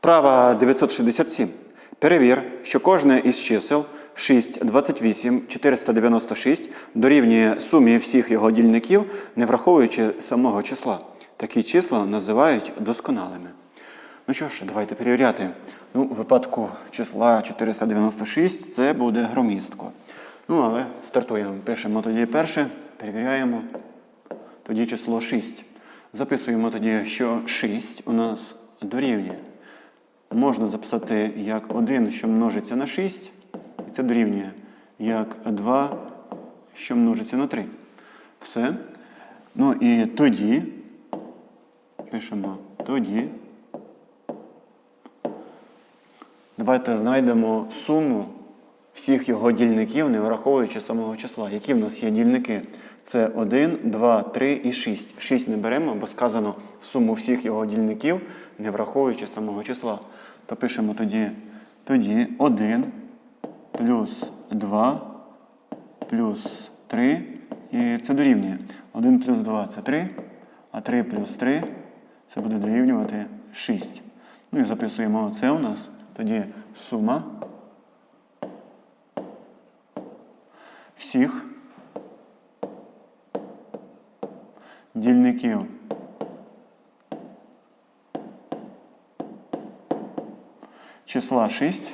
Вправа 967. Перевір, що кожне із чисел 6, 28, 496 дорівнює сумі всіх його дільників, не враховуючи самого числа. Такі числа називають досконалими. Ну що ж, давайте перевіряти. Ну, у випадку числа 496 це буде громістко. Ну, але стартуємо. Пишемо тоді перше, перевіряємо. Тоді число 6. Записуємо тоді, що 6 у нас дорівнює. Можна записати як 1, що множиться на 6, і це дорівнює як 2, що множиться на 3. Все. Ну і тоді, пишемо тоді. Давайте знайдемо суму всіх його дільників, не враховуючи самого числа. Які в нас є дільники? Це 1, 2, 3 і 6. 6 не беремо, бо сказано суму всіх його дільників, не враховуючи самого числа. То пишемо тоді, тоді 1 плюс 2 плюс 3. І це дорівнює. 1 плюс 2 це 3, а 3 плюс 3 це буде дорівнювати 6. Ну і записуємо це у нас. Тоді сума всіх дільників числа 6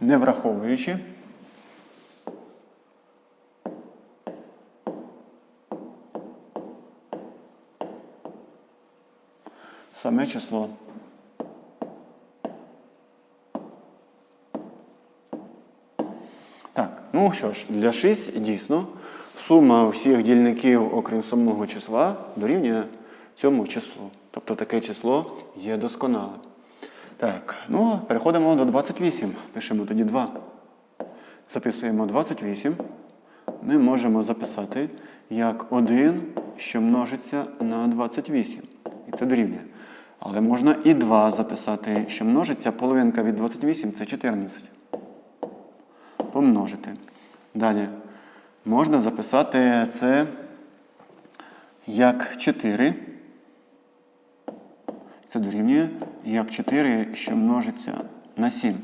не враховуючи саме число. Так, ну що ж, для 6 дійсно сума всіх дільників, окрім самого числа, дорівнює цьому числу. Тобто таке число є досконале. Так, ну переходимо до 28. Пишемо тоді 2. Записуємо 28. Ми можемо записати як 1, що множиться на 28. І це дорівнює. Але можна і 2 записати, що множиться. Половинка від 28 це 14 помножити. Далі можна записати це як 4. Це дорівнює як 4, що множиться на 7.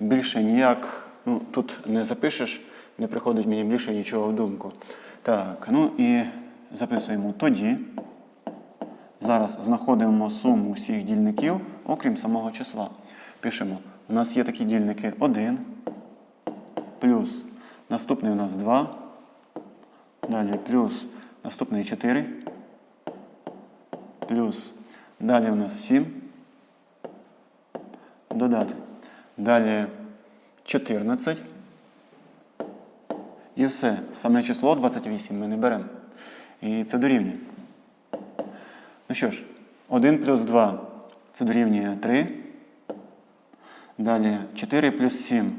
Більше ніяк, ну, тут не запишеш, не приходить мені більше нічого в думку. Так, ну і записуємо тоді. Зараз знаходимо суму всіх дільників, окрім самого числа. Пишемо, у нас є такі дільники 1 плюс наступний у нас 2. Далі плюс наступний 4. Плюс далі у нас 7. Додати. Далі 14. І все. Саме число 28 ми не беремо. І це дорівнює. Ну що ж, 1 плюс 2 це дорівнює 3. Далі 4 плюс 7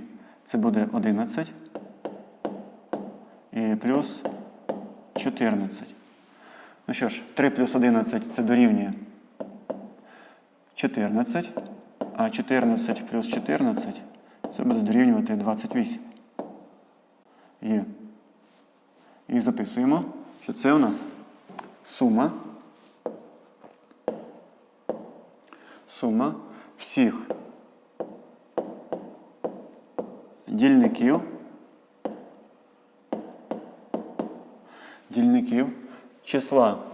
це буде 11. І плюс 14. Ну що ж, 3 плюс 11 це дорівнює 14. А 14 плюс 14 це буде дорівнювати 28. Є. І записуємо, що це у нас сума. Сума всіх дільників. Дільників числа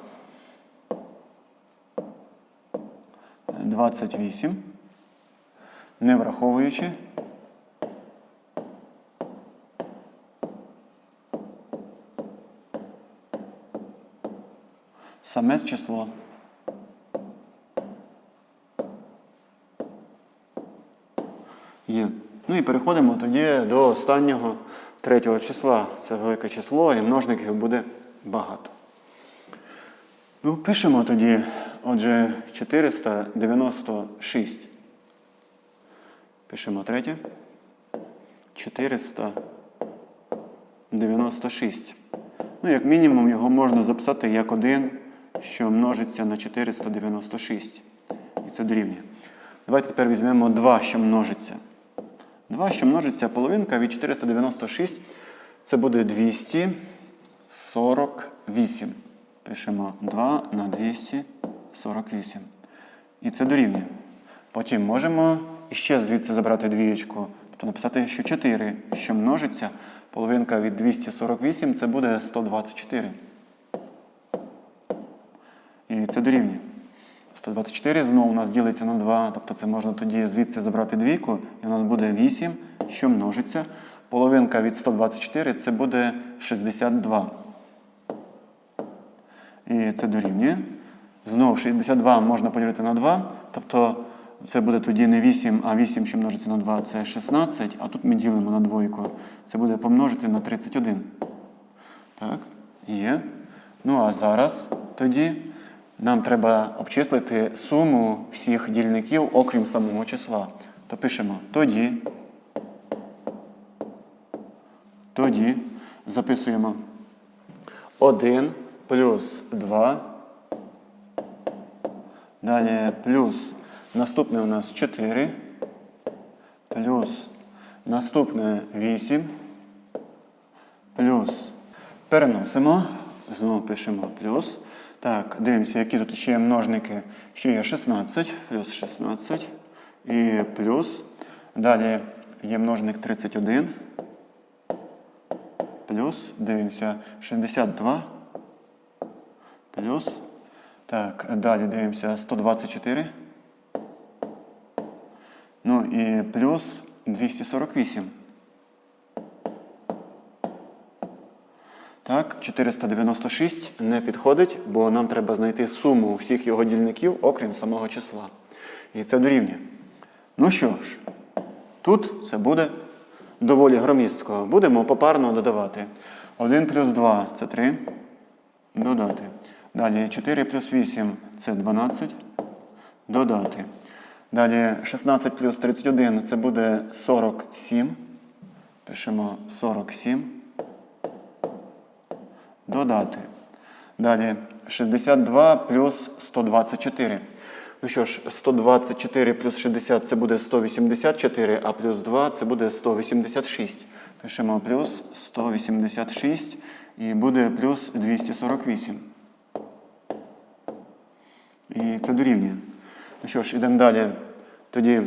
28, не враховуючи саме число. Є. Ну і переходимо тоді до останнього третього числа. Це велике число, і множників буде багато. Ну, пишемо тоді, отже, 496. Пишемо третє. 496. Ну, як мінімум, його можна записати як один, що множиться на 496. І це дорівнює. Давайте тепер візьмемо 2, що множиться. 2, що множиться половинка від 496, це буде 248. Пишемо 2 на 248. І це дорівнює. Потім можемо іще звідси забрати двієчку. Тобто написати, що 4, що множиться, половинка від 248 це буде 124. І це дорівнює. 124 знову у нас ділиться на 2, тобто це можна тоді звідси забрати двійку, і у нас буде 8, що множиться. Половинка від 124 це буде 62. І це дорівнює. Знову 62 можна поділити на 2. Тобто це буде тоді не 8, а 8, що множиться на 2, це 16. А тут ми ділимо на двойку. Це буде помножити на 31. Так, є. Ну а зараз тоді нам треба обчислити суму всіх дільників, окрім самого числа. То пишемо тоді. Тоді записуємо 1 плюс 2. Далі плюс наступне у нас 4. Плюс наступне 8. Плюс переносимо. Знову пишемо плюс. Так, дивимося, які тут ще є множники. Ще є 16, плюс 16. І плюс. Далі є множник 31. Плюс. Дивимося 62. Плюс. Так, далі дивимося 124. Ну і плюс 248. Так, 496 не підходить, бо нам треба знайти суму всіх його дільників, окрім самого числа. І це дорівнює. Ну що ж, тут це буде доволі громістко. Будемо попарно додавати. 1 плюс 2 це 3. Додати. Далі 4 плюс 8 це 12. Додати. Далі 16 плюс 31 це буде 47. Пишемо 47. Додати. Далі 62 плюс 124. Ну що ж, 124 плюс 60 це буде 184, а плюс 2 це буде 186. Пишемо плюс 186 і буде плюс 248. І це дорівнює. Ну що ж, ідемо далі. Тоді,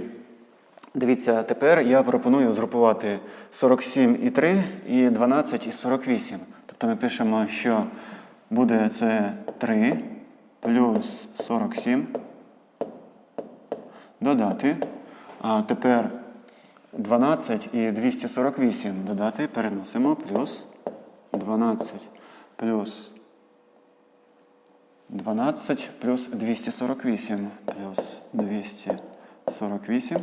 дивіться, тепер я пропоную згрупувати 47 і 3 і 12 і 48. Тобто ми пишемо, що буде це 3 плюс 47. Додати. А тепер 12 і 248 додати. Переносимо плюс 12 плюс 12 плюс 248 плюс 248.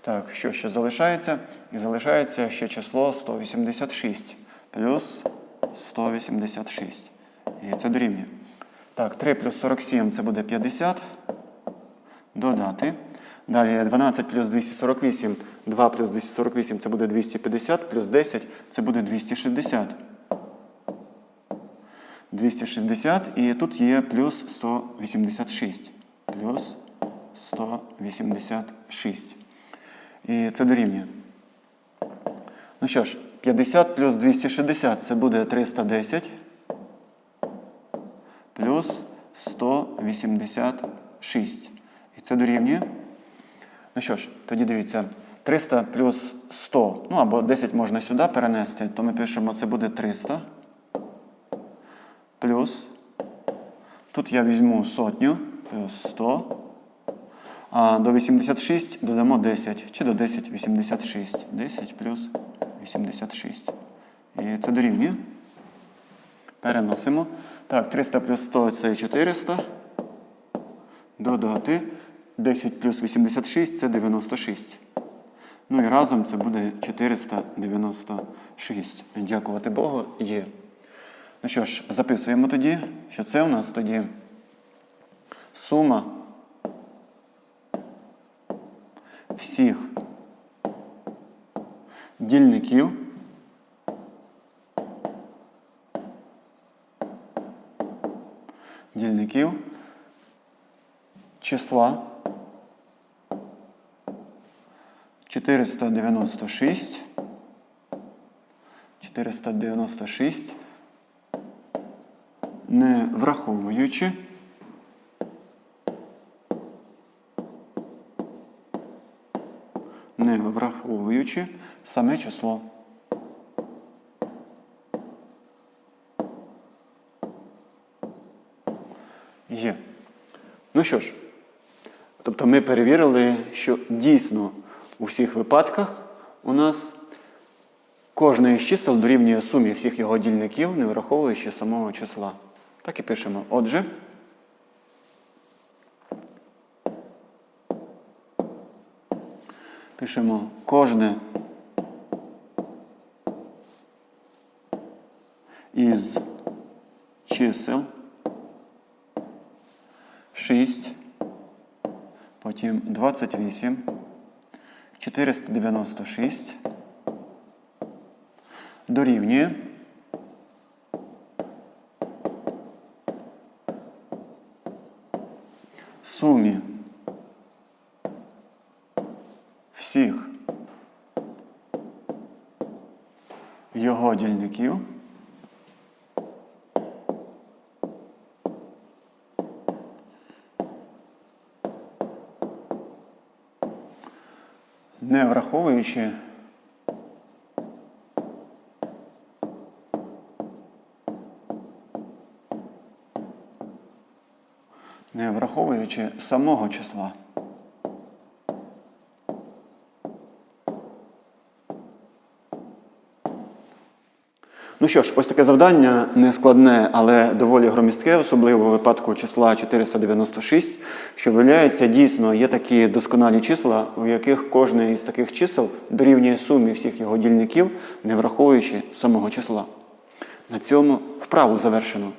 Так, що ще залишається? І залишається ще число 186 плюс 186. І це дорівнює. Так, 3 плюс 47 це буде 50. Додати. Далі 12 плюс 248, 2 плюс 248 це буде 250, плюс 10 це буде 260. 260 і тут є плюс 186. Плюс 186. І це дорівнює. Ну що ж, 50 плюс 260 це буде 310. Плюс 186. І це дорівнює. Ну що ж, тоді дивіться. 300 плюс 100, ну або 10 можна сюди перенести, то ми пишемо, це буде 300 плюс. Тут я візьму сотню плюс 100. А до 86 додамо 10. Чи до 10 86. 10 плюс 86. І це дорівнює. Переносимо. Так, 300 плюс 100 це 400. Додати. 10 плюс 86 це 96. Ну і разом це буде 496. Дякувати Богу, є. Ну що ж, записуємо тоді, що це у нас тоді сума всіх дільників дільників числа 496 496 не враховуючи не враховуючи саме число. Є. Ну що ж, тобто ми перевірили, що дійсно у всіх випадках у нас кожне із чисел дорівнює сумі всіх його дільників, не враховуючи самого числа. Так і пишемо. Отже, пишемо кожне із чисел 6, потім 28, 496 дорівнює сумі всіх його дільників не враховуючи не враховуючи самого числа. Ну що ж, ось таке завдання не складне, але доволі громістке, особливо в випадку числа 496, що виявляється, дійсно є такі досконалі числа, у яких кожне із таких чисел дорівнює сумі всіх його дільників, не враховуючи самого числа. На цьому вправу завершено.